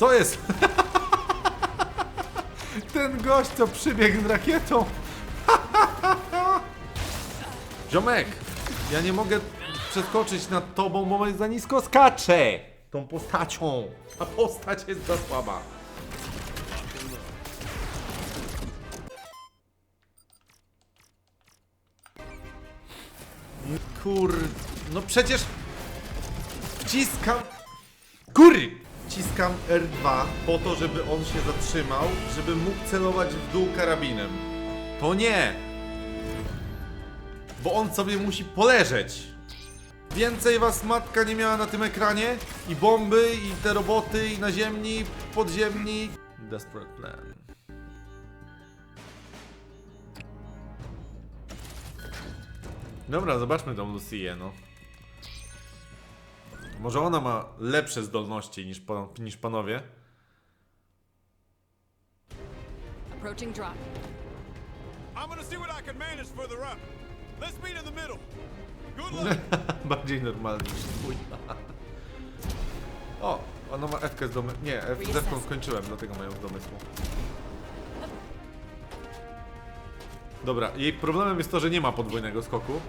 Co jest? Ten gość, co przybiegł z rakietą. Ziomek, ja nie mogę przeskoczyć nad tobą, bo za nisko skaczę. Tą postacią. Ta postać jest za słaba. Kur... No przecież... Wciskam... Kur... Wciskam R2 po to, żeby on się zatrzymał, żeby mógł celować w dół karabinem. To nie! Bo on sobie musi poleżeć. Więcej was matka nie miała na tym ekranie? I bomby, i te roboty, i naziemni, podziemni. Desperate plan. Dobra, zobaczmy tą Lucię, no. Może ona ma lepsze zdolności niż, pan, niż panowie? Approaching drop. I'm gonna see what I can manage further up. Let's meet in the middle. Good luck. Bardziej normalny niż twój. O, ona ma F z domysłu. Nie, F z F skończyłem, dlatego mają z domysłu. Dobra, jej problemem jest to, że nie ma podwójnego skoku.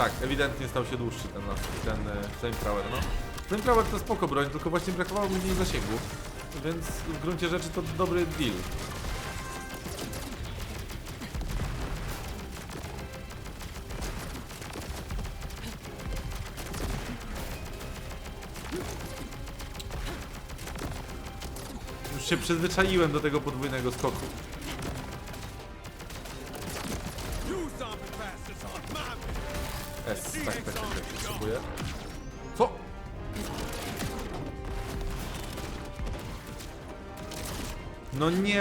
Tak, ewidentnie stał się dłuższy ten, nas- ten e, flamethrower, no. Flamethrower to spoko broń, tylko właśnie brakowało mi w zasięgu. Więc w gruncie rzeczy to dobry deal. Już się przyzwyczaiłem do tego podwójnego skoku.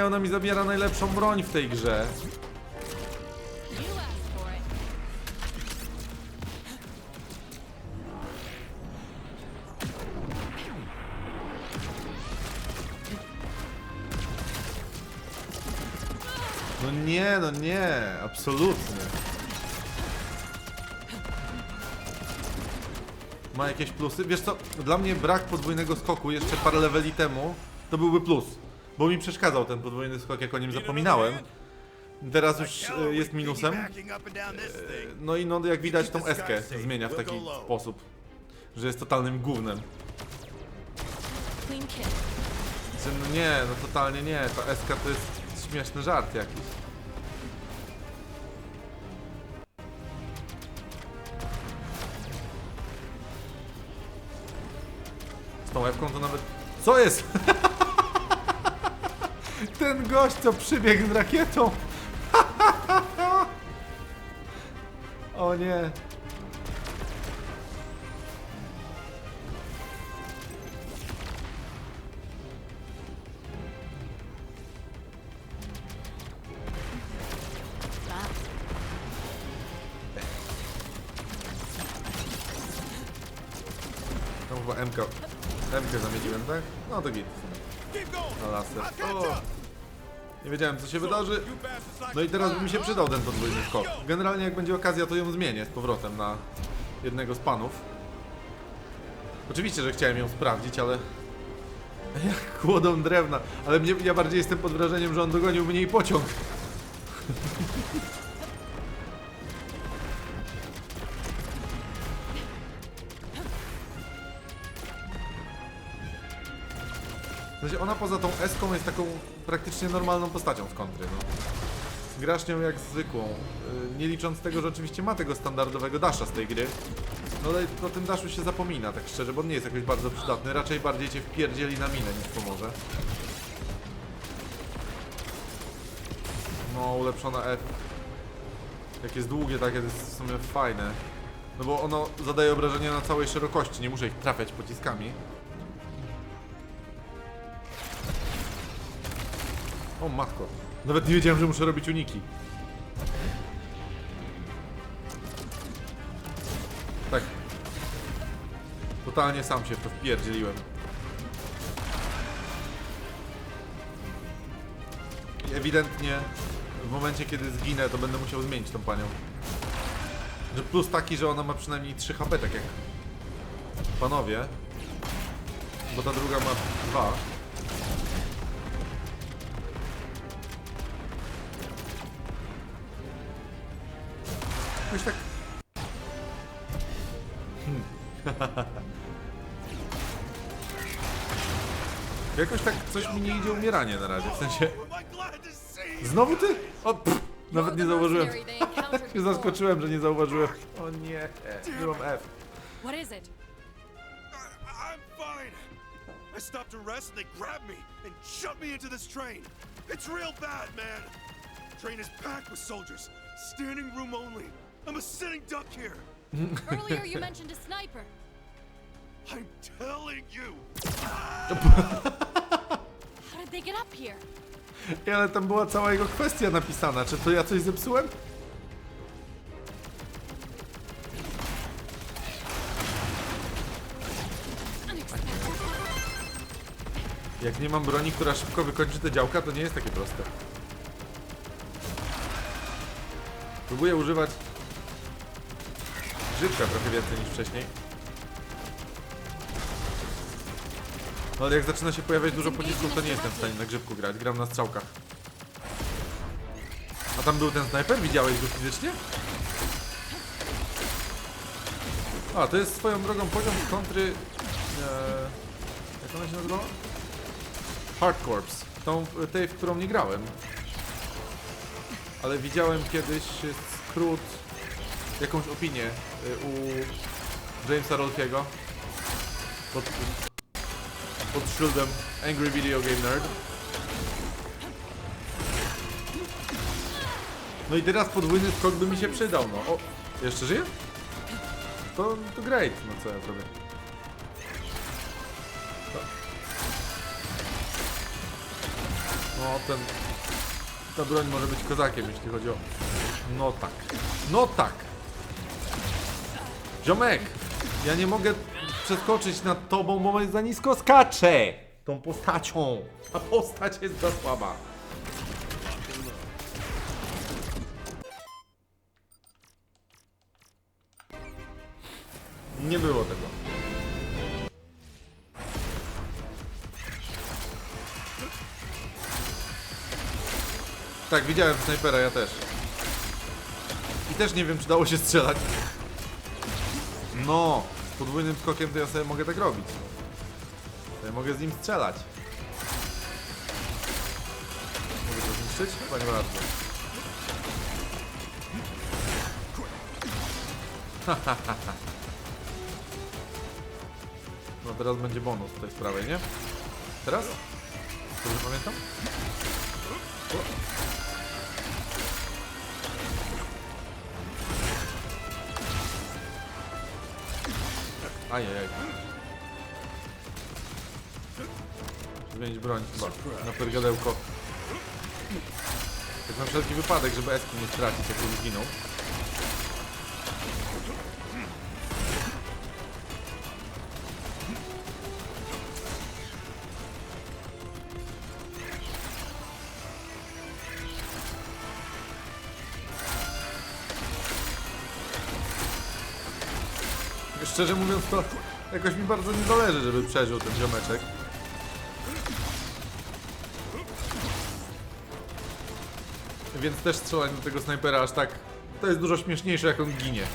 Ona mi zabiera najlepszą broń w tej grze. No nie, no nie, absolutnie. Ma jakieś plusy? Wiesz co, dla mnie brak podwójnego skoku jeszcze parę leveli temu to byłby plus. Bo mi przeszkadzał ten podwójny skok, jak o nim zapominałem. Teraz już e, jest minusem. No i no, jak widać tą eskę zmienia w taki sposób, że jest totalnym gównem. Że No nie, no totalnie nie, ta eska to jest śmieszny żart jakiś. Z tą ewką to nawet... Co jest? Ten gość, co przybiegł z rakietą. o nie. Tam chyba MK... MK zamieniłem, tak? No to git. Na laser. O! Nie wiedziałem co się wydarzy. No i teraz by mi się przydał ten podwójny skok. Generalnie jak będzie okazja, to ją zmienię z powrotem na jednego z panów. Oczywiście, że chciałem ją sprawdzić, ale... Jak kłodą drewna. Ale mnie, ja bardziej jestem pod wrażeniem, że on dogonił mnie i pociąg. W sensie ona poza tą eską jest taką praktycznie normalną postacią z kontry, no. Grasz nią jak zwykłą, yy, nie licząc tego, że oczywiście ma tego standardowego dasha z tej gry. No ale o tym dashu się zapomina, tak szczerze, bo on nie jest jakoś bardzo przydatny, raczej bardziej cię wpierdzieli na minę niż pomoże. No, ulepszona F. Jak jest długie, takie jest w sumie fajne. No bo ono zadaje obrażenia na całej szerokości, nie muszę ich trafiać pociskami. O matko. Nawet nie wiedziałem, że muszę robić uniki. Tak. Totalnie sam się w to wpierdzieliłem. I ewidentnie w momencie, kiedy zginę, to będę musiał zmienić tą panią. Że plus taki, że ona ma przynajmniej 3 HP, tak jak panowie. Bo ta druga ma 2. Jakoś tak... Hmm. Jakoś tak coś mi nie idzie umieranie na razie, w sensie... Znowu ty? O, pff, nawet nie zauważyłem. się zaskoczyłem, że nie zauważyłem. O nie, mam F. What is it? I'm fine. I stopped to rest and they grabbed me and shoved me into this train. It's real bad, man. Train is packed with soldiers. Standing room only. I'm a sitting duck here. Earlier you mentioned a sniper. I'm telling you. How did they get up here? Ej, Ale tam była cała jego kwestia napisana. Czy to ja coś zepsułem? Unexpected. Jak nie mam broni, która szybko wykończy te działka, to nie jest takie proste. Próbuję używać grzybka trochę więcej niż wcześniej. No ale jak zaczyna się pojawiać dużo pocisków, to nie jestem w stanie na grzybku grać. Gram na strzałkach. A tam był ten snajper? Widziałeś go fizycznie? A, to jest swoją drogą poziom kontry... Eee, jak ona się nazywała? Hard Corps. Tą, tej, w którą nie grałem. Ale widziałem kiedyś skrót, jakąś opinię y, u Jamesa Rolfiego pod, pod szyldem Angry Video Game Nerd. No i teraz podwójny skok by mi się przydał, no. O, jeszcze żyje? To, to great, no co ja zrobię. No ten... Ta broń może być kozakiem, jeśli chodzi o... No tak. No tak! Ziomek! Ja nie mogę przeskoczyć nad tobą, bo za nisko skaczę! Tą postacią! Ta postać jest za słaba. Nie było tego. Tak, widziałem snajpera, ja też. I też nie wiem, czy dało się strzelać. No, z podwójnym skokiem to ja sobie mogę tak robić. To ja mogę z nim strzelać. Mogę to zniszczyć? Chyba nie bardzo. No teraz będzie bonus w tej sprawie, nie? Teraz? Dobrze pamiętam? Ajajaj. Zmienić broń chyba. Na pergadełko. Tak na wszelki wypadek, żeby Eski nie stracić, jak już zginął. Szczerze mówiąc to jakoś mi bardzo nie zależy, żeby przeżył ten ziomeczek. Więc też strzelanie do tego snajpera aż tak... To jest dużo śmieszniejsze jak on ginie.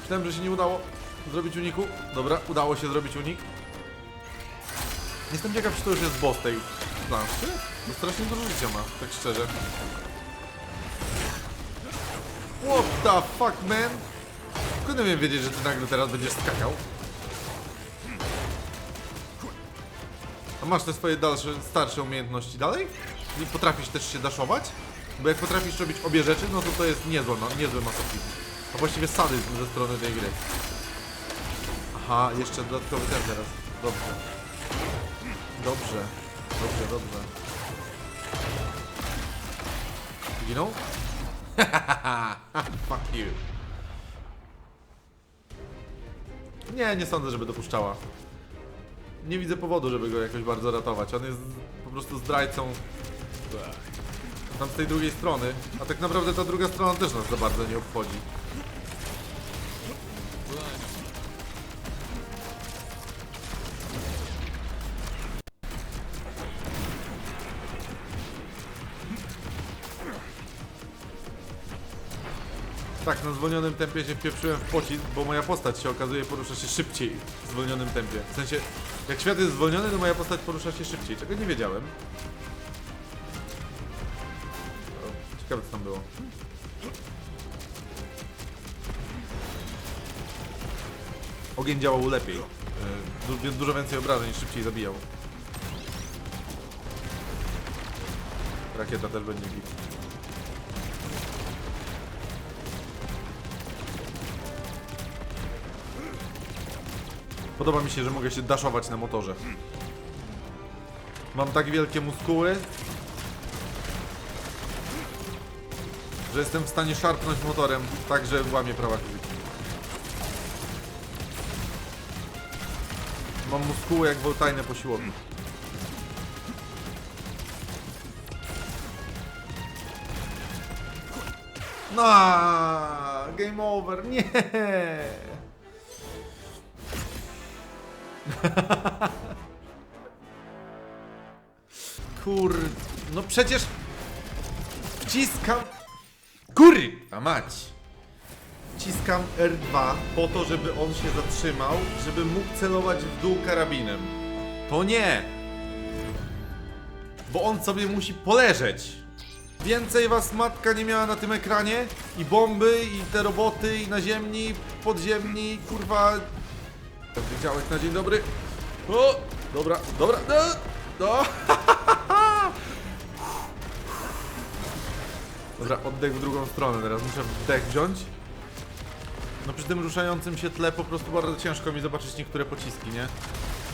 Myślałem, że się nie udało zrobić uniku. Dobra, udało się zrobić unik. Jestem ciekaw, czy to już jest boss tej planszy. Bo strasznie dużo życia ma, tak szczerze. What the fuck, man? Skąd miałem wiedzieć, że ty nagle teraz będziesz skakał? A masz te swoje dalsze, starsze umiejętności dalej? Nie potrafisz też się daszować? Bo jak potrafisz robić obie rzeczy, no to to jest niezłe, no, niezły masochizm. A właściwie sadyzm ze strony tej gry. Aha, jeszcze dodatkowy ten teraz. Dobrze. Dobrze. Dobrze, dobrze. Zginął? Fuck you. Nie, nie sądzę, żeby dopuszczała. Nie widzę powodu, żeby go jakoś bardzo ratować. On jest po prostu zdrajcą tam z tej drugiej strony. A tak naprawdę ta druga strona też nas za bardzo nie obchodzi. Tak, na zwolnionym tempie się wpieprzyłem w pocisk, bo moja postać się okazuje porusza się szybciej w zwolnionym tempie. W sensie, jak świat jest zwolniony, to moja postać porusza się szybciej, czego nie wiedziałem. Ciekawe co tam było. Ogień działał lepiej. Yy, du- Dużo więcej obrażeń, szybciej zabijał. Rakieta też będzie git. Podoba mi się, że mogę się daszować na motorze. Mam tak wielkie muskuły, że jestem w stanie szarpnąć motorem tak, że łamie prawa fizyki. Mam muskuły jak woltajne po siłowni. No, game over, nie. Kur... No przecież... Wciskam... Kurwa mać! Wciskam R2 po to, żeby on się zatrzymał, żeby mógł celować w dół karabinem. To nie! Bo on sobie musi poleżeć. Więcej was matka nie miała na tym ekranie i bomby, i te roboty, i naziemni, podziemni, kurwa... Wiedziałeś na dzień dobry? O! Dobra, dobra, no! no. Dobra, oddech w drugą stronę teraz. Muszę wdech wziąć. No przy tym ruszającym się tle po prostu bardzo ciężko mi zobaczyć niektóre pociski, nie?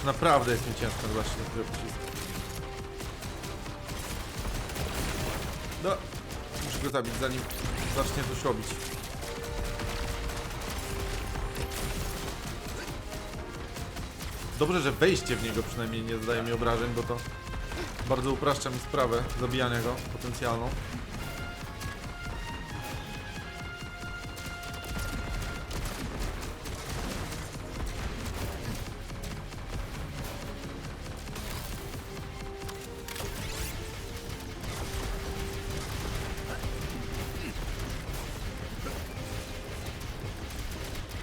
Naprawdę jest mi ciężko zobaczyć niektóre pociski. No, muszę go zabić zanim zacznie coś robić. Dobrze, że wejście w niego przynajmniej nie zadaje mi obrażeń, bo to bardzo upraszcza mi sprawę zabijania go potencjalną.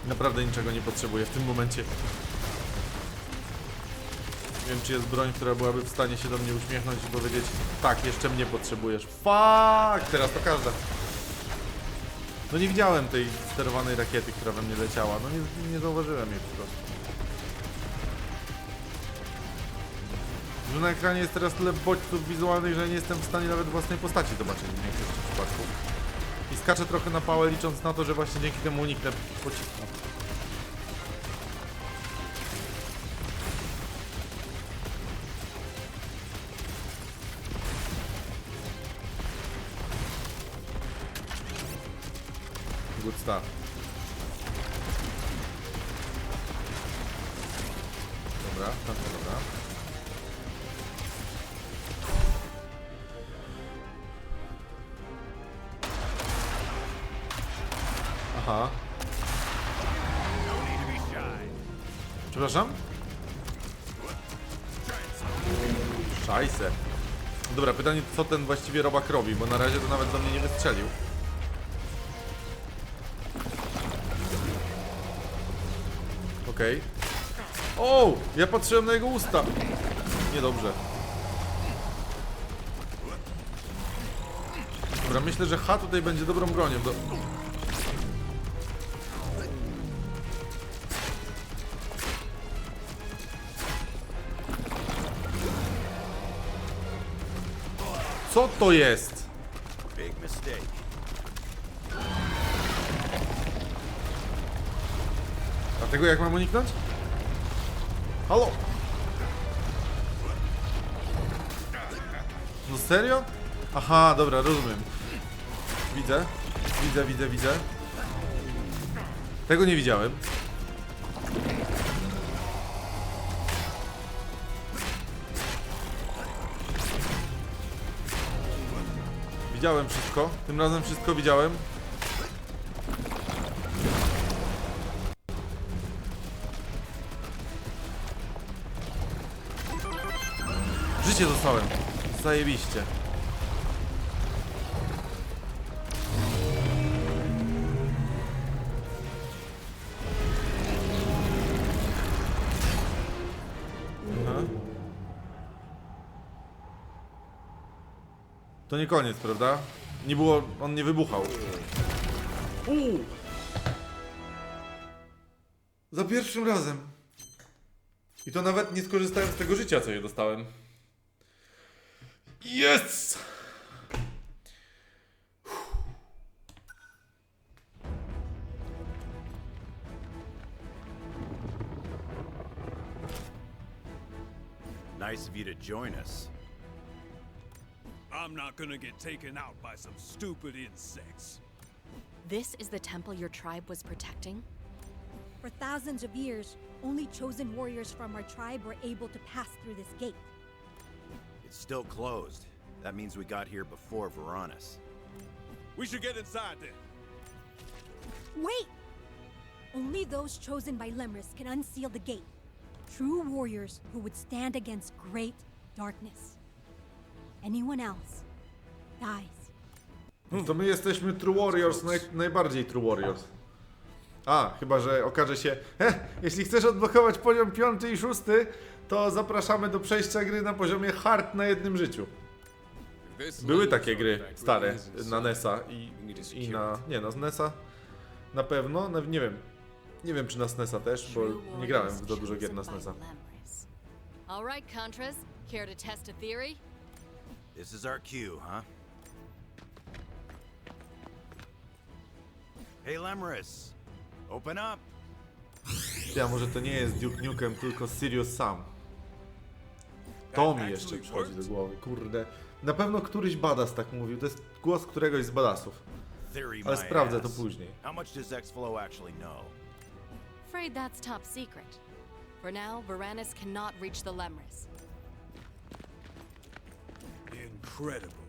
Naprawdę niczego nie potrzebuję w tym momencie. Wiem, czy jest broń, która byłaby w stanie się do mnie uśmiechnąć i powiedzieć Tak, jeszcze mnie potrzebujesz. Fuck! Teraz to każda. No nie widziałem tej sterowanej rakiety, która we mnie leciała. No nie, nie zauważyłem jej po prostu. Że na ekranie jest teraz tyle bodźców wizualnych, że nie jestem w stanie nawet własnej postaci zobaczyć w większości przypadków. I skaczę trochę na pałę, licząc na to, że właśnie dzięki temu uniknę pocisku. Aha. Przepraszam? Szajse. Dobra, pytanie co ten właściwie robak robi, bo na razie to nawet do mnie nie wystrzelił. Okej. O! Ja patrzyłem na jego usta. Niedobrze. Dobra, myślę, że H tutaj będzie dobrą bronią. Do... Co to jest? Dlatego jak mam uniknąć? Halo? No serio? Aha, dobra, rozumiem. Widzę, widzę, widzę, widzę. Tego nie widziałem. Widziałem wszystko. Tym razem wszystko widziałem. Życie dostałem. Zajebiście. To nie koniec, prawda? Nie było, on nie wybuchał. Uuu. Za pierwszym razem. I to nawet nie skorzystałem z tego życia, co je dostałem. Jest! Nice of you to join us. I'm not gonna get taken out by some stupid insects. This is the temple your tribe was protecting? For thousands of years, only chosen warriors from our tribe were able to pass through this gate. It's still closed. That means we got here before Varanus. We should get inside then. Wait! Only those chosen by Lemris can unseal the gate. True warriors who would stand against great darkness. Anyone else dies. To my jesteśmy True Warriors, naj, najbardziej True Warriors. A, chyba, że okaże się, he, jeśli chcesz odblokować poziom 5 i 6, to zapraszamy do przejścia gry na poziomie hard na jednym życiu. Były takie gry stare na NESa i, i na... nie, na NESa na pewno, na, nie wiem. Nie wiem czy na SNESa też, bo nie grałem w za dużo gier na SNESa. All right, Contras. Care to test a theory? This is our cue, huh? Hey, Lemris! Open up! Ja, może to nie jest Duke Nukem, tylko Sirius Sam. To mi jeszcze przychodzi do głowy, kurde. Na pewno któryś badas tak mówił, to jest głos któregoś z badasów. Ale sprawdzę to później. How much does X-Flow actually know? Afraid that's top secret. For now, Varanus cannot reach the Lemris. Incredible.